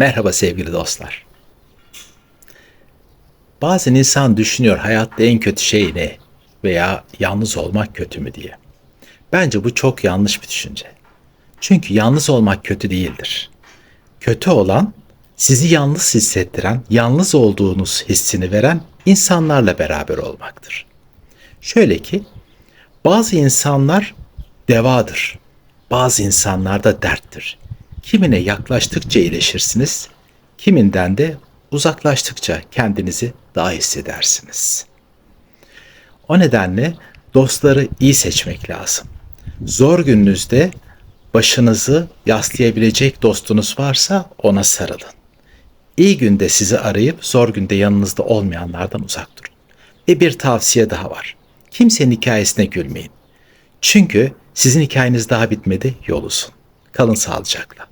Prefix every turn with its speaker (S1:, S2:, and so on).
S1: Merhaba sevgili dostlar. Bazen insan düşünüyor hayatta en kötü şey ne veya yalnız olmak kötü mü diye. Bence bu çok yanlış bir düşünce. Çünkü yalnız olmak kötü değildir. Kötü olan sizi yalnız hissettiren, yalnız olduğunuz hissini veren insanlarla beraber olmaktır. Şöyle ki bazı insanlar devadır. Bazı insanlar da derttir. Kimine yaklaştıkça iyileşirsiniz, kiminden de uzaklaştıkça kendinizi daha hissedersiniz. O nedenle dostları iyi seçmek lazım. Zor gününüzde başınızı yaslayabilecek dostunuz varsa ona sarılın. İyi günde sizi arayıp zor günde yanınızda olmayanlardan uzak durun. Ve bir tavsiye daha var. Kimsenin hikayesine gülmeyin. Çünkü sizin hikayeniz daha bitmedi, yol uzun. Kalın sağlıcakla.